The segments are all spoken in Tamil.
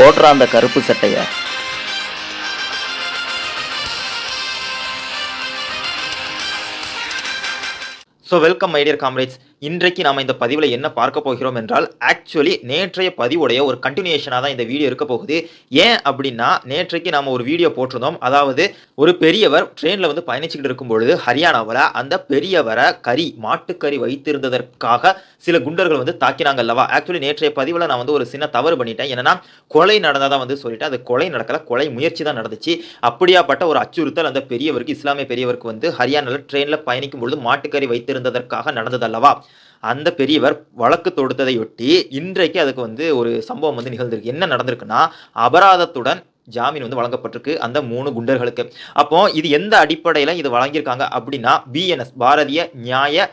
போடுற அந்த கருப்பு சட்டைய. So welcome my dear comrades இன்றைக்கு நாம் இந்த பதிவில் என்ன பார்க்க போகிறோம் என்றால் ஆக்சுவலி நேற்றைய பதிவுடைய ஒரு கண்டினியூஷனாக தான் இந்த வீடியோ இருக்க போகுது. ஏன் அப்படின்னா நேற்றைக்கு நாம் ஒரு வீடியோ போட்டிருந்தோம். அதாவது ஒரு பெரியவர் ட்ரெயினில் வந்து பயணிச்சுக்கிட்டு இருக்கும் பொழுது ஹரியானாவில் அந்த பெரியவரை கறி மாட்டுக்கறி வைத்திருந்ததற்காக சில குண்டர்கள் வந்து தாக்கினாங்க அல்லவா? ஆக்சுவலி நேற்றைய பதிவில் நான் வந்து ஒரு சின்ன தவறு பண்ணிட்டேன். என்னன்னா கொலை நடந்ததாக வந்து சொல்லிட்டேன் அது கொலை நடக்கல கொலை முயற்சி தான் நடந்துச்சு. அப்படியாப்பட்ட ஒரு அச்சுறுத்தல் அந்த பெரியவருக்கு இஸ்லாமிய பெரியவருக்கு வந்து ஹரியானாவில் ட்ரெயினில் பயணிக்கும் பொழுது மாட்டுக்கறி வைத்திருந்ததற்காக நடந்தது அல்லவா? அந்த பெரியவர் வழக்கு தொடுத்ததையொட்டி இன்றைக்கு அதுக்கு வந்து ஒரு சம்பவம் வந்து நிகழ்ந்திருக்கு. என்ன நடந்திருக்குன்னா அபராதத்துடன் ஜாமீன் வந்து வழங்கப்பட்டிருக்கு அந்த மூணு குண்டர்களுக்கு. அப்போ இது எந்த அடிப்படையில் இது வழங்கியிருக்காங்க அப்படின்னா பிஎன்எஸ் பாரதிய நியாய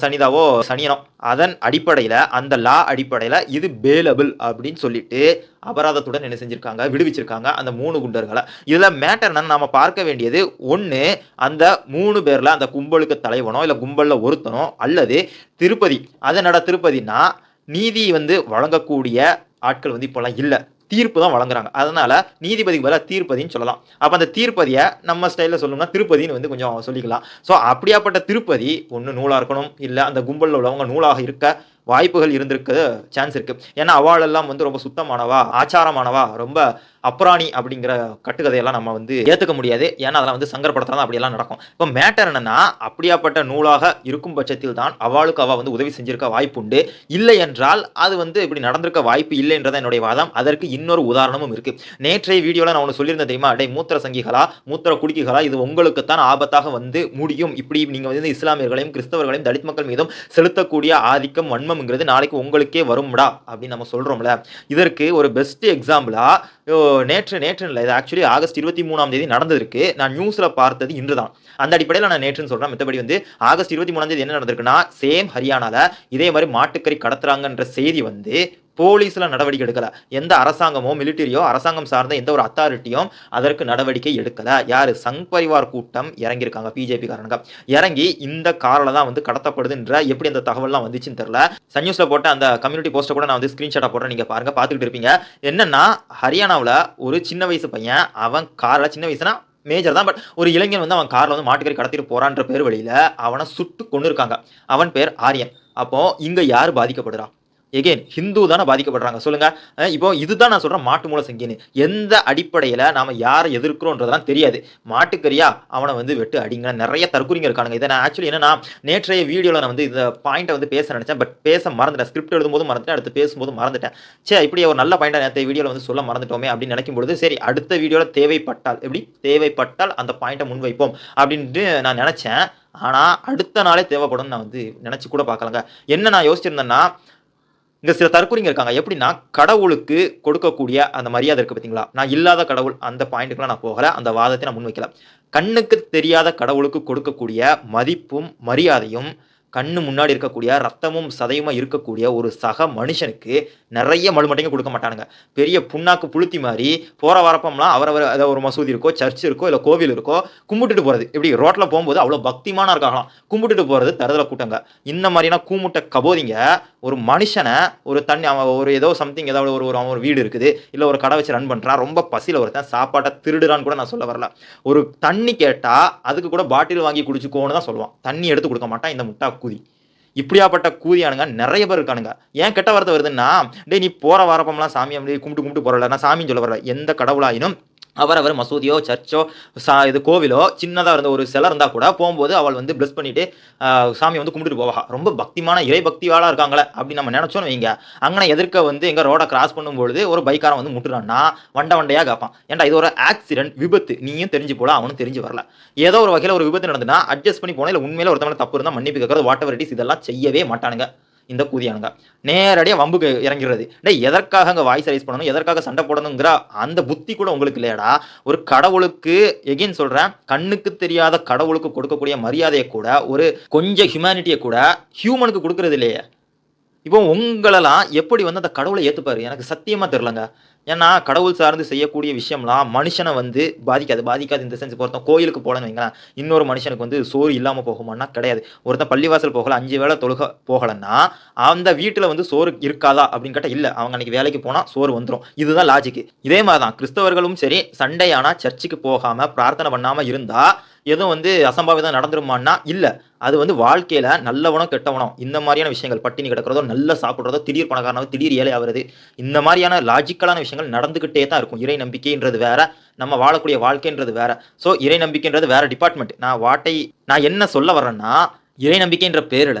சனிதாவோ சனியனோ அதன் அடிப்படையில் அந்த லா அடிப்படையில் இது பேலபிள் அப்படின்னு சொல்லிட்டு அபராதத்துடன் என்ன செஞ்சுருக்காங்க? விடுவிச்சிருக்காங்க அந்த மூணு குண்டர்களை. இதில் மேட்டர் என்னன்னு பார்க்க வேண்டியது ஒன்று அந்த மூணு பேரில் அந்த கும்பலுக்கு தலைவனோ இல்லை கும்பலில் ஒருத்தனோ அல்லது திருப்பதி. அதனடா திருப்பதினா நீதி வந்து வழங்கக்கூடிய ஆட்கள் வந்து இப்போல்லாம் இல்லை. தீர்ப்பு தான் வழங்குறாங்க. அதனால நீதிபதிக்கு பதிலாக தீர்ப்பதின்னு சொல்லலாம். அப்போ அந்த தீர்ப்பதியை நம்ம ஸ்டைலில் சொல்லணும்னா திருப்பதின்னு வந்து கொஞ்சம் சொல்லிக்கலாம். ஸோ அப்படியாப்பட்ட திருப்பதி ஒன்று நூலாக இருக்கணும்? இல்லை அந்த கும்பலில் உள்ளவங்க நூலாக இருக்க வாய்ப்புகள் இருந்திருக்க சான்ஸ் இருக்கு. ஏன்னா அவாளெல்லாம் வந்து ரொம்ப சுத்தமானவா ஆச்சாரமானவா ரொம்ப அப்ராணி அப்படிங்கிற கட்டுக்கதையெல்லாம் நம்ம வந்து ஏற்றுக்க முடியாது. ஏன்னா அதெல்லாம் வந்து சங்கரப்படத்தில் தான் அப்படியெல்லாம் நடக்கும். இப்போ மேட்டர் என்னன்னா அப்படியாப்பட்ட நூலாக இருக்கும் பட்சத்தில் தான் அவளுக்கு அவள் வந்து உதவி செஞ்சிருக்க வாய்ப்பு உண்டு. இல்லை என்றால் அது வந்து இப்படி நடந்திருக்க வாய்ப்பு இல்லைன்றதான் என்னுடைய வாதம். அதற்கு இன்னொரு உதாரணமும் இருக்கு. நேற்றைய வீடியோவில் நான் ஒன்று சொல்லியிருந்தேன் தெரியுமா? டே மூத்திர சங்கிகளா மூத்திர குடிக்கிகளா இது உங்களுக்குத்தான் ஆபத்தாக வந்து முடியும். இப்படி நீங்கள் வந்து இஸ்லாமியர்களையும் கிறிஸ்தவர்களையும் தலித் மக்கள் மீதும் செலுத்தக்கூடிய ஆதிக்கம் வன்மம் வன்மம்ங்கிறது நாளைக்கு உங்களுக்கே வரும்டா அப்படின்னு நம்ம சொல்கிறோம்ல இதற்கு ஒரு பெஸ்ட் எக்ஸாம்பிளா நேற்று நேற்று இல்லை இது ஆக்சுவலி ஆகஸ்ட் இருபத்தி மூணாம் தேதி நடந்திருக்கு நான் நியூஸில் பார்த்தது இன்று தான் அந்த அடிப்படையில் நான் நேற்றுன்னு சொல்கிறேன் மற்றபடி வந்து ஆகஸ்ட் இருபத்தி மூணாம் தேதி என்ன நடந்திருக்குன்னா சேம் ஹரியானால இதே மாதிரி மாட்டுக்கறி கடத்துறாங்கன்ற செய்தி வந்து போலீஸில் நடவடிக்கை எடுக்கல. எந்த அரசாங்கமோ மிலிட்டரியோ அரசாங்கம் சார்ந்த எந்த ஒரு அத்தாரிட்டியும் அதற்கு நடவடிக்கை எடுக்கலை. யார்? சங் பரிவார் கூட்டம் இறங்கியிருக்காங்க பிஜேபி காரணங்க இறங்கி இந்த காரில் தான் வந்து கடத்தப்படுதுன்ற எப்படி அந்த தகவல்லாம் வந்துச்சுன்னு தெரில சன் நியூஸில் போட்ட அந்த கம்யூனிட்டி போஸ்ட்டை கூட நான் வந்து ஸ்க்ரீன்ஷாட்டாக போடுறேன். நீங்கள் பாருங்க பார்த்துக்கிட்டு இருப்பீங்க. என்னென்னா ஹரியானாவில் ஒரு சின்ன வயசு பையன் அவன் காரில் சின்ன வயசுனா மேஜர் தான். பட் ஒரு இளைஞன் வந்து அவன் காரில் வந்து மாட்டுக்கறி கடத்திட்டு போறான்ற பேர் வழியில் அவனை சுட்டு கொண்டு இருக்காங்க அவன் பேர் ஆரியன். அப்போ இங்க யார் பாதிக்கப்படுறா? எகெயின் ஹிந்து தானே பாதிக்கப்படுறாங்க. சொல்லுங்க. இப்போ இதுதான் நான் சொல்றேன் மாட்டு மூல சங்கின்னு. எந்த அடிப்படையில் நாம யாரை எதிர்க்கிறோன்றதெல்லாம் தெரியாது. மாட்டுக்கறியா அவனை வந்து வெட்டு அடிங்க. நிறைய தற்கூறிங்க இருக்கானுங்க. இதை நான் ஆக்சுவலி என்னன்னா நேற்றைய வீடியோவில் நான் வந்து இந்த பாயிண்ட்டை வந்து பேச நினைச்சேன். பட் பேச மறந்துட்டேன். ஸ்கிரிப்ட் எழுதும்போது மறந்துட்டேன். அடுத்து பேசும்போது மறந்துட்டேன். சே இப்படி ஒரு நல்ல பாயிண்டை நேற்றைய வீடியோவில் வந்து சொல்ல மறந்துட்டோமே அப்படின்னு நினைக்கும் பொழுது சரி அடுத்த வீடியோவில் தேவைப்பட்டால் எப்படி? தேவைப்பட்டால் அந்த பாயிண்ட்டை முன்வைப்போம் அப்படின்ட்டு நான் நினச்சேன். ஆனால் அடுத்த நாளே தேவைப்படும் நான் வந்து நினச்சி கூட பார்க்கலங்க. என்ன நான் யோசிச்சிருந்தேன்னா இங்கே சில தற்கொலைங்க இருக்காங்க. எப்படின்னா கடவுளுக்கு கொடுக்கக்கூடிய அந்த மரியாதை இருக்குது பார்த்தீங்களா நான் இல்லாத கடவுள் அந்த பாயிண்ட்டுக்குலாம் நான் போகலை. அந்த வாதத்தை நான் முன்வைக்கல. கண்ணுக்கு தெரியாத கடவுளுக்கு கொடுக்கக்கூடிய மதிப்பும் மரியாதையும் கண்ணு முன்னாடி இருக்கக்கூடிய ரத்தமும் சதையுமா இருக்கக்கூடிய ஒரு சக மனுஷனுக்கு நிறைய மழுமட்டைங்க கொடுக்க மாட்டானுங்க. பெரிய புண்ணாக்கு புளுத்தி மாதிரி போற வரப்பம்லாம் அவரவர் ஏதாவது ஒரு மசூதி இருக்கோ சர்ச் இருக்கோ இல்லை கோவில் இருக்கோ கும்பிட்டுட்டு போறது. இப்படி ரோட்ல போகும்போது அவ்வளோ பக்திமான இருக்காங்களாம். கும்பிட்டுட்டு போறது தருதல கூட்டங்க. இந்த மாதிரினா கூமுட்டை கபோதிங்க ஒரு மனுஷனை ஒரு தண்ணி அவன் ஒரு ஏதோ சம்திங் ஏதாவது ஒரு ஒரு அவன் ஒரு வீடு இருக்குது இல்லை ஒரு கடை வச்சு ரன் பண்ணுறான் ரொம்ப பசியில் ஒருத்தன் சாப்பாட்டை திருடுறான்னு கூட நான் சொல்ல வரல. ஒரு தண்ணி கேட்டால் அதுக்கு கூட பாட்டில் வாங்கி குடிச்சுக்கோன்னு தான் சொல்லுவான். தண்ணி எடுத்து கொடுக்க மாட்டான் இந்த முட்டா கூதி. இப்படியாப்பட்ட கூதியானுங்க நிறைய பேர் இருக்கானுங்க. ஏன் கெட்ட வார்த்தை வருதுன்னா டே நீ போகிற வரப்பம்லாம் சாமி அப்படி கும்பிட்டு கும்பிட்டு போகிறல நான் சாமின்னு சொல்ல வரல. எந்த கடவுளாயினும் அவரவர் மசூதியோ சர்ச்சோ சா இது கோவிலோ சின்னதாக இருந்த ஒரு சிலை இருந்தால் கூட போகும்போது அவள் வந்து ப்ளஸ் பண்ணிவிட்டு சாமியை சாமி வந்து கும்பிட்டுட்டு போவா. ரொம்ப பக்திமான இறை பக்தியாளாக இருக்காங்களே அப்படி நம்ம நினச்சோன்னு வைங்க. அங்கே எதிர்க்க வந்து எங்கள் ரோடை கிராஸ் பண்ணும்பொழுது ஒரு பைக்காரன் வந்து முட்டுறான்னா வண்ட வண்டையாக கேட்பான் ஏன்டா இது ஒரு ஆக்சிடென்ட் விபத்து. நீயும் தெரிஞ்சு போல அவனும் தெரிஞ்சு வரல. ஏதோ ஒரு வகையில் ஒரு விபத்து நடந்துன்னா அட்ஜஸ்ட் பண்ணி போனால் இல்லை உண்மையில ஒருத்தவங்க தப்பு இருந்தால் மன்னிப்பு கேட்கறது வாட் எவர் இதெல்லாம் செய்யவே மாட்டானுங்க. இந்த கூதியானுங்க. நேரடியாக வம்புக்கு இறங்கிறது டே எதற்காக அங்கே வாய்ஸ் ரைஸ் பண்ணணும்? எதற்காக சண்டை போடணுங்கிற அந்த புத்தி கூட உங்களுக்கு இல்லையாடா? ஒரு கடவுளுக்கு எகைன் சொல்கிறேன் கண்ணுக்கு தெரியாத கடவுளுக்கு கொடுக்கக்கூடிய மரியாதையை கூட ஒரு கொஞ்சம் ஹியூமனிட்டியை கூட ஹியூமனுக்கு கொடுக்கறது இல்லையே. இப்போ உங்களெல்லாம் எப்படி வந்து அந்த கடவுளை ஏற்றுப்பாரு எனக்கு சத்தியமாக தெரிலங்க ஏன்னா கடவுள் சார்ந்து செய்யக்கூடிய விஷயம்லாம் மனுஷனை வந்து பாதிக்காது. பாதிக்காது இந்த சென்ஸ் ஒருத்தன் கோயிலுக்கு போகலன்னு வைங்களேன். இன்னொரு மனுஷனுக்கு வந்து சோறு இல்லாமல் போகுமான்னா கிடையாது. ஒருத்தன் பள்ளிவாசல் போகல அஞ்சு வேளை தொழுக போகலன்னா அந்த வீட்டில் வந்து சோறு இருக்காதா அப்படின்னு கேட்டால் இல்லை. அவங்க அன்னைக்கு வேலைக்கு போனால் சோறு வந்துடும் இதுதான் லாஜிக்கு இதே மாதிரி தான் கிறிஸ்தவர்களும் சரி சண்டே ஆனால் சர்ச்சுக்கு போகாமல் பிரார்த்தனை பண்ணாமல் இருந்தால் எதுவும் வந்து அசம்பாவிதம் நடந்துருமான்னா இல்லை. அது வந்து வாழ்க்கையில் நல்லவனோ கெட்டவனோ இந்த மாதிரியான விஷயங்கள் பட்டினி கிடக்கிறதோ நல்லா சாப்பிட்றதோ திடீர் பணக்காரனோ திடீர் ஏழை ஆகிறது இந்த மாதிரியான லாஜிக்கலான விஷயங்கள் நடந்துக்கிட்டே தான் இருக்கும். இறை நம்பிக்கைன்றது வேற நம்ம வாழக்கூடிய வாழ்க்கைன்றது வேற. ஸோ இறை நம்பிக்கைன்றது வேற டிபார்ட்மெண்ட் நான் வாட்டை நான் என்ன சொல்ல வர்றேன்னா இறை நம்பிக்கைன்ற பேரில்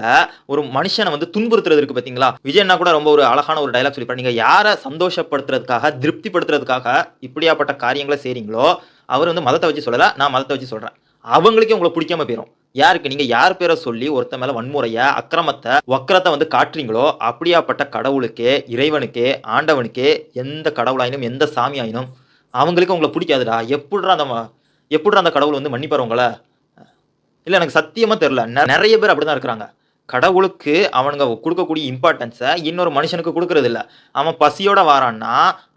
ஒரு மனுஷனை வந்து துன்புறுத்துறது இருக்கு பார்த்தீங்களா விஜயண்ணா கூட ரொம்ப ஒரு அழகான ஒரு டைலாக் சொல்லிப்பாரு நீங்கள் யாரை சந்தோஷப்படுத்துறதுக்காக திருப்திப்படுத்துறதுக்காக இப்படியாப்பட்ட காரியங்களை செய்கிறீங்களோ அவர் வந்து மதத்தை வச்சு சொல்லலை நான் மதத்தை வச்சு சொல்கிறேன் அவங்களுக்கே உங்களை பிடிக்காம போயிடும் யாருக்கு? நீங்க யார் பேரை சொல்லி ஒருத்த மேல வன்முறைய அக்கிரமத்தை வக்கரத்தை வந்து காட்டுறீங்களோ அப்படியாப்பட்ட கடவுளுக்கே இறைவனுக்கே ஆண்டவனுக்கே எந்த கடவுளாயினும் எந்த சாமியாயினும் அவங்களுக்கு உங்களை பிடிக்காதுடா. எப்படிடா அந்த ம- எப்படிடா அந்த கடவுள் வந்து மன்னிப்பார் உங்களை? இல்லை எனக்கு சத்தியமா தெரியல. நிறைய பேர் அப்படிதான் இருக்கிறாங்க. கடவுளுக்கு அவனுங்க கொடுக்கக்கூடிய இம்பார்ட்டன்ஸை இன்னொரு மனுஷனுக்கு கொடுக்கறது அவன் பசியோட வாரான்னா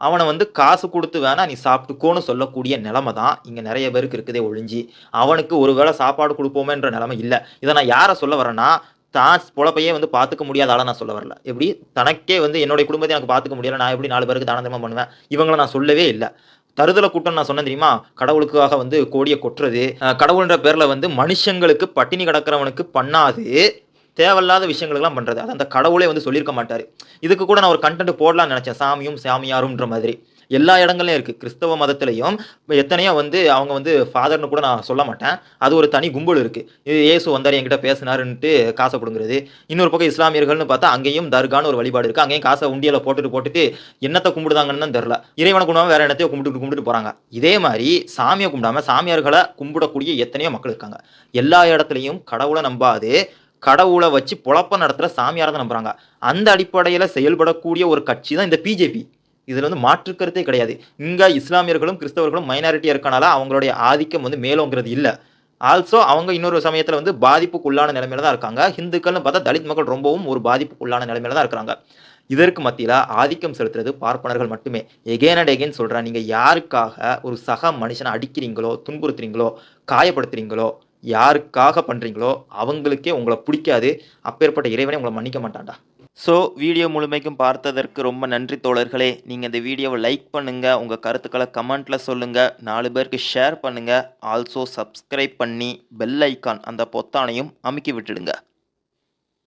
அவனை வந்து காசு கொடுத்து வேணா நீ சாப்பிட்டுக்கோன்னு சொல்லக்கூடிய நிலமை தான் இங்கே நிறைய பேருக்கு இருக்குதே ஒழிஞ்சி. அவனுக்கு ஒரு வேளை சாப்பாடு கொடுப்போமேன்ற நிலமை இல்லை. இதை நான் யாரை சொல்ல வரேன்னா தான் பொழப்பையே வந்து பார்த்துக்க முடியாத ஆளை நான் சொல்ல வரல. எப்படி? தனக்கே வந்து என்னுடைய குடும்பத்தை எனக்கு பார்த்துக்க முடியல. நான் எப்படி நாலு பேருக்கு தான பண்ணுவேன்? இவங்களை நான் சொல்லவே இல்லை. தருதல கூட்டம் நான் சொன்னேன் தெரியுமா? கடவுளுக்காக வந்து கோடியை கொட்டுறது. கடவுள்ன்ற பேரில் வந்து மனுஷங்களுக்கு பட்டினி கிடக்கிறவனுக்கு பண்ணாது. தேவையில்லாத விஷயங்களுக்கெல்லாம் பண்ணுறது அது அந்த கடவுளே வந்து சொல்லியிருக்க மாட்டார். இதுக்கு கூட நான் ஒரு கண்டென்ட் போடலாம்னு நினச்சேன். சாமியும் சாமியாரும்ன்ற மாதிரி. எல்லா இடங்கள்லையும் இருக்குது கிறிஸ்தவ மதத்துலையும் எத்தனையோ வந்து அவங்க வந்து ஃபாதர்னு கூட நான் சொல்ல மாட்டேன். அது ஒரு தனி கும்பல் இருக்குது இது இயேசு வந்தார் என்கிட்ட பேசினாருன்ட்டு காசை கொடுங்குறது. இன்னொரு பக்கம் இஸ்லாமியர்கள்னு பார்த்தா அங்கேயும் தர்கான்னு ஒரு வழிபாடு இருக்குது அங்கேயும் காசை உண்டியில் போட்டுட்டு போட்டுட்டு என்னத்தை கும்பிடுதாங்கன்னு தான் தெரில இறைவனை கும்பிடாம வேற என்னத்தையோ கும்பிட்டு கும்பிட்டு போகிறாங்க இதே மாதிரி சாமியை கும்பிடாம சாமியார்களை கும்பிடக்கூடிய எத்தனையோ மக்கள் இருக்காங்க. எல்லா இடத்துலையும் கடவுளை நம்பாது கடவுளை வச்சு பொழப்ப நடத்துகிற சாமியாரை தான் நம்புகிறாங்க அந்த அடிப்படையில் செயல்படக்கூடிய ஒரு கட்சி தான் இந்த பிஜேபி இதில் வந்து மாற்று கருத்தே கிடையாது. இங்கே இஸ்லாமியர்களும் கிறிஸ்தவர்களும் மைனாரிட்டியாக இருக்கனால அவங்களுடைய ஆதிக்கம் வந்து மேலோங்கிறது இல்லை. ஆல்சோ அவங்க இன்னொரு சமயத்தில் வந்து பாதிப்புக்குள்ளான நிலைமையில தான் இருக்காங்க. ஹிந்துக்கள்னு பார்த்தா தலித் மக்கள் ரொம்பவும் ஒரு பாதிப்புக்குள்ளான நிலைமையில தான் இருக்கிறாங்க. இதற்கு மத்தியில் ஆதிக்கம் செலுத்துறது பார்ப்பனர்கள் மட்டுமே. எகேன் அண்ட் எகேன் சொல்கிறேன் நீங்கள் யாருக்காக ஒரு சக மனுஷனை அடிக்கிறீங்களோ துன்புறுத்துறீங்களோ காயப்படுத்துறீங்களோ யாருக்காக பண்ணுறீங்களோ அவங்களுக்கே உங்களை பிடிக்காது. அப்பேற்பட்ட இறைவனை உங்களை மன்னிக்க மாட்டான்டா. ஸோ வீடியோ முழுமைக்கும் பார்த்ததற்கு ரொம்ப நன்றி தோழர்களே. நீங்கள் இந்த வீடியோவை லைக் பண்ணுங்கள் உங்கள் கருத்துக்களை கமெண்ட்டில் சொல்லுங்கள் நாலு பேருக்கு ஷேர் பண்ணுங்கள் ஆல்சோ சப்ஸ்கிரைப் பண்ணி பெல் ஐக்கான் அந்த பொத்தானையும் அமுக்கி விட்டுடுங்க.